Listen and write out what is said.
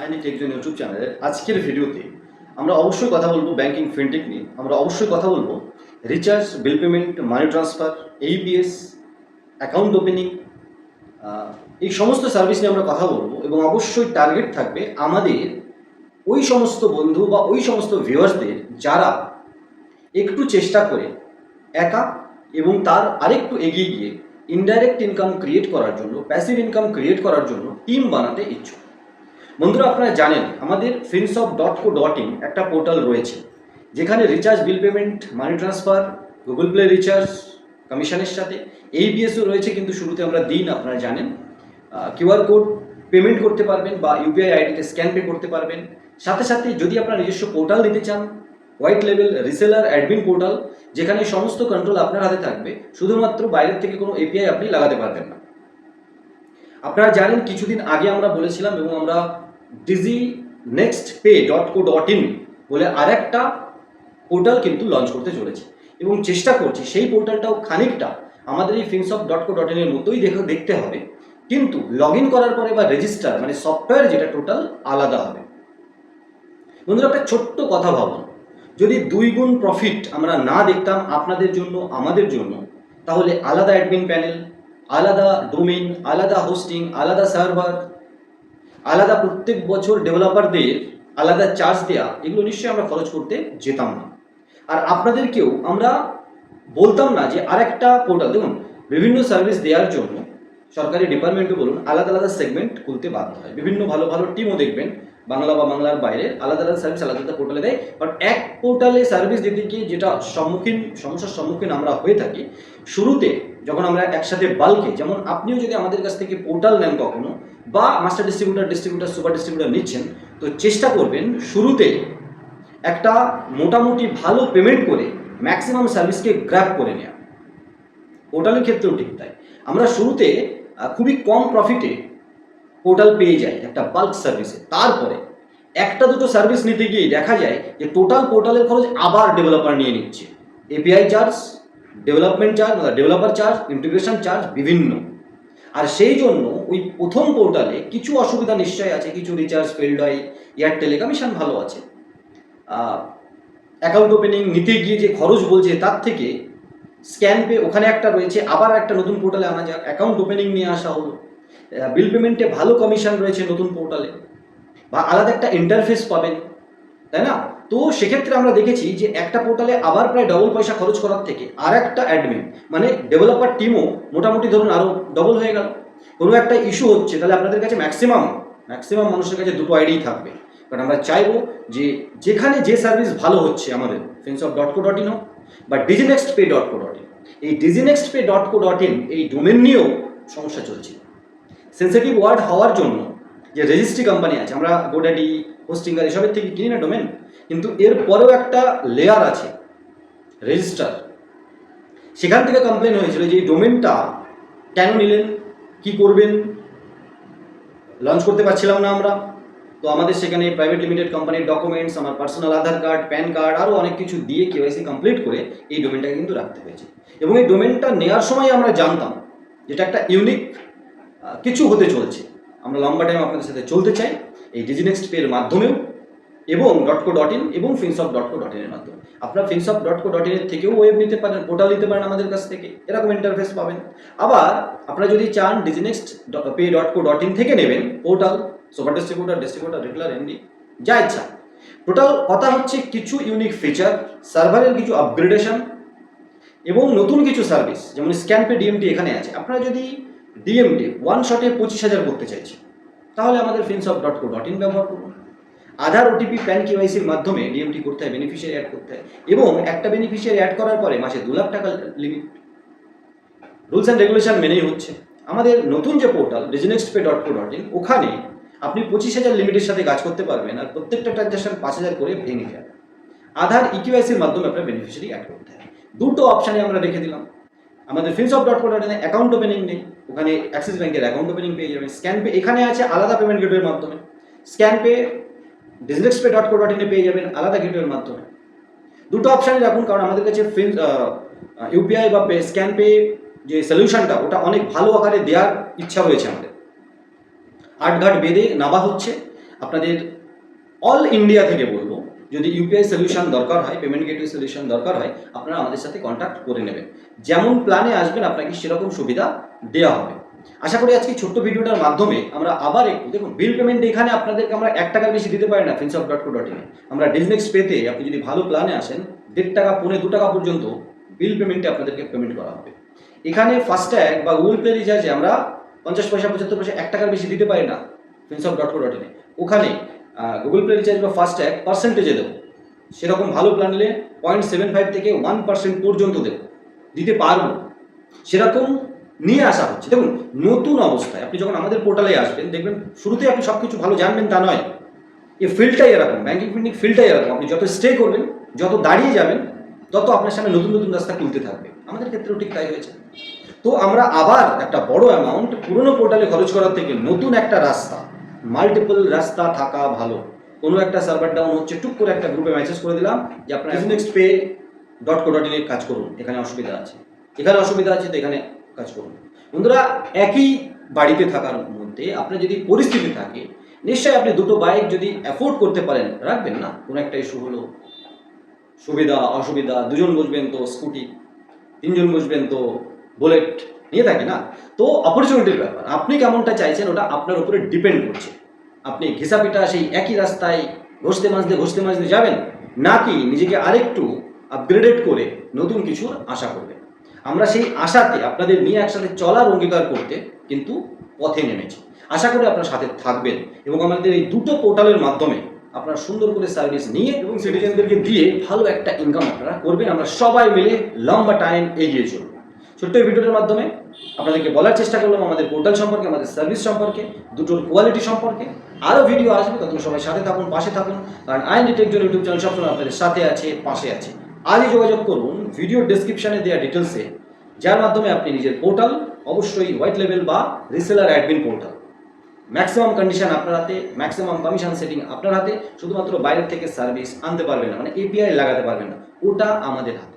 আইনি TechZone YouTube চ্যানেলের আজকের ভিডিওতে আমরা অবশ্যই কথা বলব ব্যাংকিং, ফিনটেক নিয়ে। আমরা অবশ্যই কথা বলব recharge, bill payment, money transfer AEPS account opening এই সমস্ত সার্ভিস নিয়ে আমরা কথা বলব এবং অবশ্যই টার্গেট থাকবে আমাদের ওই সমস্ত বন্ধু বা ওই সমস্ত ভিউয়ার্সদের যারা একটু চেষ্টা করে একা এবং তার আরেকটু এগিয়ে গিয়ে ইনডাইরেক্ট ইনকাম ক্রিয়েট করার জন্য প্যাসিভ ইনকাম ক্রিয়েট করার জন্য টিম বানাতে ইচ্ছুক। বন্ধুরা, আপনারা জানেন, আমাদের Finsop dot co dot in একটা পোর্টাল রয়েছে, যেখানে recharge bill payment money transfer Google Play recharge কমিশনের সাথে এইবিএসও রয়েছে, কিন্তু শুরুতে আমরা দিন আপনারা জানেন। কিউআর কোড পেমেন্ট করতে পারবেন বা ইউপিআই আইডিতে স্ক্যান পে করতে পারবেন। সাথে সাথে যদি আপনার নিজস্ব পোর্টাল দিতে চান হোয়াইট লেভেল রিসেলার অ্যাডমিন পোর্টাল যেখানে সমস্ত কন্ট্রোল আপনার হাতে থাকবে, শুধুমাত্র বাইরের থেকে কোনো এপিআই আপনি লাগাতে পারবেন না। আপনারা জানেন, কিছুদিন আগে আমরা বলেছিলাম এবং আমরা Digi Next Pay dot co dot in বলে আরেকটা পোর্টাল কিন্তু লঞ্চ করতে চলেছে। এবং চেষ্টা করছি, সেই পোর্টালটাও খানিকটা আমাদের এই ফিনসপ ডট কো ডট ইনের মতোই দেখে, দেখতে হবে। কিন্তু লগ ইন করার পরে বা রেজিস্টার মানে সফটওয়্যার যেটা টোটাল আলাদা হবে। বন্ধুরা, একটা ছোট্ট কথা ভাবুন। যদি দুই গুণ প্রফিট আমরা না দেখতাম আপনাদের জন্য, আমাদের জন্য, তাহলে আলাদা অ্যাডমিন প্যানেল আলাদা ডোমেইন আলাদা হোস্টিং আলাদা সার্ভার আলাদা প্রত্যেক বছর ডেভেলপারদের আলাদা চার্জ দেওয়া এগুলো নিশ্চয়ই আমরা খরচ করতে যেতাম না। আর আপনাদেরকেও আমরা বলতাম না যে আরেকটা পোর্টাল দেখুন, বিভিন্ন সার্ভিস দেওয়ার জন্য সরকারি ডিপার্টমেন্টও বলুন, আলাদা আলাদা সেগমেন্ট খুলতে বাধ্য হয়। বিভিন্ন ভালো ভালো টিমও দেখবেন, বাংলা বা বাংলার বাইরে, আলাদা আলাদা সার্ভিস আলাদা আলাদা পোর্টালে দেয়। বাট এক পোর্টালে সার্ভিস দিতে গিয়ে যেটা সম্মুখীন, সমস্যার সম্মুখীন আমরা হয়ে থাকি, শুরুতে যখন আমরা একসাথে বাল্কে যেমন আপনিও যদি আমাদের কাছ থেকে পোর্টাল নেন কখনো বা master distributor distributor super distributor নিচ্ছেন, তো চেষ্টা করবেন শুরুতে একটা মোটামুটি ভালো পেমেন্ট করে ম্যাক্সিমাম সার্ভিসকে গ্র্যাপ করে নেওয়া পোর্টালের ক্ষেত্রেও ঠিক তাই। আমরা শুরুতে খুবই কম প্রফিটে পোর্টাল পেয়ে যাই একটা বাল্ক সার্ভিসে তারপরে একটা দুটো সার্ভিস নিতে গিয়ে দেখা যায় যে টোটাল পোর্টালের খরচ আবার ডেভেলপার নিয়ে নিচ্ছে। API charge development charge developer charge integration charge বিভিন্ন। আর সেই জন্য ওই প্রথম পোর্টালে কিছু অসুবিধা নিশ্চয়ই আছে, কিছু রিচার্জ ফেল্ড হয় এয়ারটেলে কমিশন ভালো আছে। অ্যাকাউন্ট ওপেনিং নিতে গিয়ে যে খরচ বলছে তার থেকে স্ক্যান পে ওখানে একটা রয়েছে, আবার একটা নতুন পোর্টালে আনা যাক। অ্যাকাউন্ট ওপেনিং নিয়ে আসা হলো। বিল পেমেন্টে ভালো কমিশন রয়েছে নতুন পোর্টালে বা আলাদা একটা ইন্টারফেস পাবেন। তাই না? তো সেক্ষেত্রে আমরা দেখেছি যে একটা পোর্টালে আবার প্রায় ডবল পয়সা খরচ করার থেকে আর একটা অ্যাডমিন মানে ডেভেলপার টিমও মোটামুটি ধরুন আরও ডবল হয়ে গেল। কোনো একটা ইস্যু হচ্ছে, তাহলে আপনাদের কাছে ম্যাক্সিমাম ম্যাক্সিমাম মানুষের কাছে দুটো আইডিই থাকবে। কারণ আমরা চাইব যে যেখানে যে সার্ভিস ভালো হচ্ছে আমাদের Finsop dot co dot in হোক বা DigiNext Pay dot co dot in এই DigiNext Pay dot co dot in এই ডোমেন নিয়েও সমস্যা চলছে। সেন্সিটিভ ওয়ার্ড হওয়ার জন্য যে রেজিস্ট্রি কোম্পানি আছে, আমরা গোডাডি হোস্টিঙ্গার এসবের থেকে কিনি না ডোমেন কিন্তু এর পরেও একটা লেয়ার আছে রেজিস্টার সেখান থেকে কমপ্লেন হয়েছিল যে এই ডোমেনটা কেন নিলেন, কি করবেন? লঞ্চ করতে পারছিলাম না আমরা। তো আমাদের সেখানে প্রাইভেট লিমিটেড কোম্পানির ডকুমেন্টস আমার personal Aadhaar card PAN card আরও অনেক কিছু দিয়ে কেওয়াইসি কমপ্লিট করে এই ডোমেনটাকে কিন্তু রাখতে হয়েছে। এবং এই ডোমেনটা নেওয়ার সময় আমরা জানতাম, যেটা একটা ইউনিক কিছু হতে চলছে। আমরা লম্বা টাইম আপনাদের সাথে চলতে চাই এই ডিজিনেক্সট পের মাধ্যমেও এবং ডট কো ডট ইন এবং ফিনসপ ডট কো ডট ইনের মাধ্যমে। আপনারা ফিনসপ ডট কো ডট ইনের থেকেও ওয়েব নিতে পারেন পোর্টাল নিতে পারেন আমাদের কাছ থেকে। এরকম ইন্টারফেস পাবেন। আবার আপনারা যদি চান DigiNext Pay dot co dot in থেকে নেবেন portal super distributor distributor regular MD যা ইচ্ছা। টোটাল কথা হচ্ছে কিছু ইউনিক ফিচার সার্ভারের কিছু আপগ্রেডেশন এবং নতুন কিছু সার্ভিস যেমন স্ক্যান পে ডিএমটি এখানে আছে। আপনারা যদি ডিএমটি ওয়ান শটে পঁচিশ হাজার করতে চাইছি। তাহলে আমাদের Finsop dot co dot in ব্যবহার করুন। আধার ওটিপি প্যান কেওয়াইসির মাধ্যমে ডিএমটি করতে হয় বেনিফিশিয়ারি অ্যাড করতে হয়। এবং একটা বেনিফিশিয়ারি অ্যাড করার পরে মাসে দু লাখ টাকা লিমিট রুলস অ্যান্ড রেগুলেশন মেনেই হচ্ছে। আমাদের নতুন যে portal DigiNext Pay dot co dot in ওখানে আপনি পঁচিশ হাজার লিমিটের সাথে কাজ করতে পারবেন আর প্রত্যেকটা ট্রানজাকশন পাঁচ হাজার করে ভেঙে যাবে আধার ইকিউআইসির মাধ্যমে আপনার বেনিফিশিয়ারি অ্যাড করতে হয়। দুটো অপশানে আমরা রেখে দিলাম। আমাদের Finsop dot co dot account opening নেই, ওখানে অ্যাক্সিস ব্যাঙ্কের অ্যাকাউন্ট ওপেনিং পেয়ে যাবেন। স্ক্যান পে এখানে আছে আলাদা পেমেন্ট গেটওয়ের মাধ্যমে। Scan pay DigiNext Pay dot co dot ইনে পেয়ে যাবেন আলাদা গেটওয়ের মাধ্যমে। দুটো অপশানই রাখুন, কারণ আমাদের কাছে ফিন ইউপিআই বা পে স্ক্যান পে যে সলিউশনটা ওটা অনেক ভালো আকারে দেওয়ার ইচ্ছা রয়েছে আমাদের। আটঘাট বেঁধে নাবা হচ্ছে। আপনাদের অল ইন্ডিয়া থেকে বলব। যদি ইউপিআই সলিউশন দরকার হয় পেমেন্ট গেটওয়ে সলিউশন দরকার হয়, আপনারা আমাদের সাথে কন্ট্যাক্ট করে নেবেন। যেমন প্ল্যানে আসবেন, আপনাকে সেরকম সুবিধা দেওয়া হবে। আশা করি আজকে ছোট্ট ভিডিওটার মাধ্যমে আমরা আবার একটু, দেখুন বিল পেমেন্ট এখানে আপনাদেরকে আমরা এক টাকার বেশি দিতে পারি না ফিনসঅফ ডট কো ডট ইনে আমরা ডিজনেক্স পেতে আপনি যদি ভালো প্ল্যানে আসেন, দেড় টাকা, পৌনে দু টাকা পর্যন্ত বিল পেমেন্টে আপনাদেরকে পেমেন্ট করা হবে। এখানে ফাস্ট্যাগ বা গুগল পে রিচার্জে আমরা পঞ্চাশ পয়সা, পঁচাত্তর পয়সা এক টাকার বেশি দিতে পারি না ফিনসঅফ ডট কো ডট ইনে ওখানে গুগল পে রিচার্জ বা ফাস্ট্যাগ পার্সেন্টেজে দেবো। সেরকম ভালো প্ল্যান নিলে পয়েন্ট সেভেন ফাইভ থেকে ওয়ান পার্সেন্ট পর্যন্ত দেবো। দিতে পারব। সেরকম নিয়ে আসা হচ্ছে। দেখুন, নতুন অবস্থায় আপনি যখন আমাদের পোর্টালে আসবেন, দেখবেন শুরুতে আপনি সব কিছু ভালো জানবেন তা নয়। এই ফিল্ডটাই এরকম ব্যাঙ্কিং ফিল্ডিং ফিল্ডটাই এরকম। আপনি যত স্টে করবেন, যত দাঁড়িয়ে যাবেন, তত আপনার সামনে নতুন নতুন রাস্তা খুলতে থাকবে। আমাদের ক্ষেত্রেও ঠিক তাই হয়েছে। তো আমরা আবার একটা বড় অ্যামাউন্ট পুরনো পোর্টালে খরচ করার থেকে নতুন একটা রাস্তা মাল্টিপল রাস্তা থাকা ভালো। কোনো একটা সার্ভার ডাউন হচ্ছে টুক করে একটা গ্রুপে মেসেজ করে দিলাম যে আপনার Next Pay dot co dot ইনে কাজ করুন এখানে অসুবিধা আছে। এখানে অসুবিধা আছে তো এখানে কাজ করুন। বন্ধুরা একই বাড়িতে থাকার মধ্যে আপনার যদি পরিস্থিতি থাকে নিশ্চয়ই আপনি দুটো বাইক যদি অ্যাফোর্ড করতে পারেন রাখবেন না? কোনো একটা ইস্যু হলো সুবিধা অসুবিধা দুজন বসবেন তো স্কুটি তিনজন বসবেন তো বুলেট নিয়ে থাকে না। তো অপরচুনিটির ব্যাপার। আপনি কেমনটা চাইছেন ওটা আপনার উপরে ডিপেন্ড করছে। আপনি ঘিসাপিটা সেই একই রাস্তায় ঘষতে মাজতে ঘষতে মাজতে যাবেন? নাকি নিজেকে আরেকটু আপগ্রেডেড করে নতুন কিছুর আশা করবেন? আমরা সেই আশাতে আপনাদের নিয়ে একসাথে চলার অঙ্গীকার করতে কিন্তু পথে নেমেছি। আশা করি আপনার সাথে থাকবেন এবং আমাদের এই দুটো পোর্টালের মাধ্যমে আপনারা সুন্দর করে সার্ভিস নিয়ে এবং সিটিজেনদেরকে দিয়ে ভালো একটা ইনকাম আপনারা করবেন। আমরা সবাই মিলে লম্বা টাইম এগিয়ে চলব। ছোট্ট এই ভিডিওটার মাধ্যমে আপনাদেরকে বলার চেষ্টা করলাম আমাদের পোর্টাল সম্পর্কে, আমাদের সার্ভিস সম্পর্কে, দুটোর কোয়ালিটি সম্পর্কে। আরও ভিডিও আসবে তখন সবাই সাথে থাকুন, পাশে থাকুন। কারণ আইন টেকজন ইউটিউব চ্যানেল সবসময় আপনাদের সাথে আছে, পাশে আছে। আজই যোগাযোগ করুন ভিডিও ডেসক্রিপশনে দেওয়া ডিটেলসে যার মাধ্যমে আপনি নিজের পোর্টাল অবশ্যই হোয়াইট লেভেল বা reseller admin portal maximum condition আপনার হাতে ম্যাক্সিমাম কমিশন সেটিং আপনার হাতে, শুধুমাত্র বাইরের থেকে সার্ভিস আনতে পারবেন না মানে এপিআই লাগাতে পারবেন না, ওটা আমাদের হাতে।